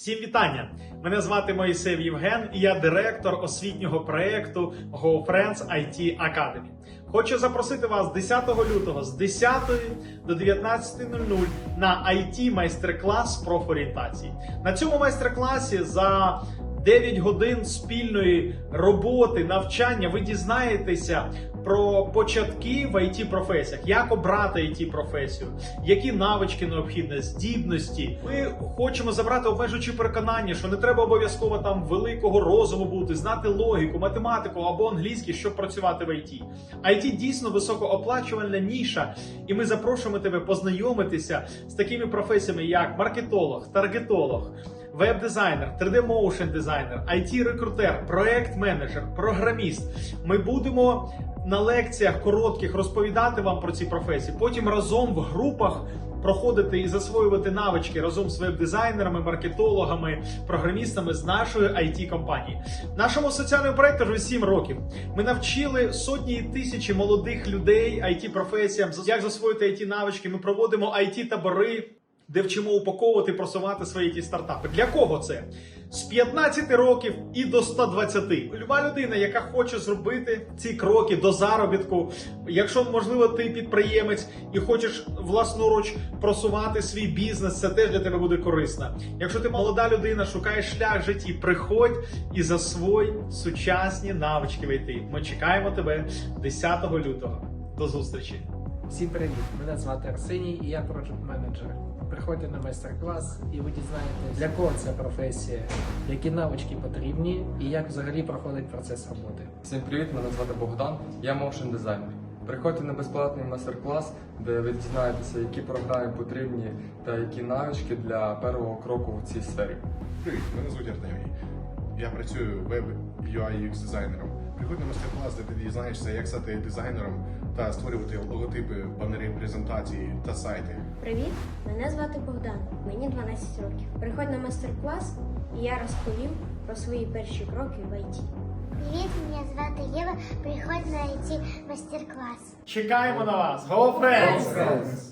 Всім вітання! Мене звати Моїсеєв Євген, і я директор освітнього проєкту GoFriends IT Academy. Хочу запросити вас 10 лютого з 10 до 19.00 на IT майстер-клас профорієнтації. На цьому майстер-класі за 9 годин спільної роботи, навчання ви дізнаєтеся про початки в it професіях, як обрати it професію, які навички необхідні, здібності. Ми хочемо забрати обмежуючі переконання, що не треба обов'язково там великого розуму бути, знати логіку, математику або англійський, щоб працювати в IT. IT дійсно високооплачувальна ніша, і ми запрошуємо тебе познайомитися з такими професіями, як маркетолог, таргетолог. Веб-дизайнер, 3D motion дизайнер, IT-рекрутер, проект-менеджер, програміст. Ми будемо на лекціях коротких розповідати вам про ці професії. Потім разом в групах проходити і засвоювати навички разом з веб-дизайнерами, маркетологами, програмістами з нашої it компанії. Нашому соціальному проекту вже 7 років. Ми навчили сотні і тисячі молодих людей it професіям, як засвоїти it навички. Ми проводимо it табори де вчимо упаковувати, просувати свої ті стартапи. Для кого це? З 15 років і до 120. Люба людина, яка хоче зробити ці кроки до заробітку, якщо можливо ти підприємець і хочеш власноруч просувати свій бізнес, це теж для тебе буде корисно. Якщо ти молода людина, шукаєш шлях в житті, приходь і засвой сучасні навички в IT. Ми чекаємо тебе 10 лютого. До зустрічі! Всім привіт! Мене звати Арсеній і я проджект менеджер. Приходьте на майстер-клас і ви дізнаєтесь, для кого ця професія, які навички потрібні і як взагалі проходить процес роботи. Всім привіт, мене звати Богдан, я моушен дизайнер. Приходьте на безплатний майстер-клас, де ви дізнаєтеся, які програми потрібні та які навички для першого кроку в цій сфері. Привіт, мене звуть Артемій. Я працюю веб UI UX дизайнером. Приходь на мастер-клас, де ти дізнаєшся, як стати дизайнером та створювати логотипи, банери, презентації та сайти. Привіт, мене звати Богдан, мені 12 років. Приходь на майстер-клас, і я розповім про свої перші кроки в ІТ. Привіт, мене звати Єва. Приходь на IT мастер-клас. Чекаємо на вас! Go Friends!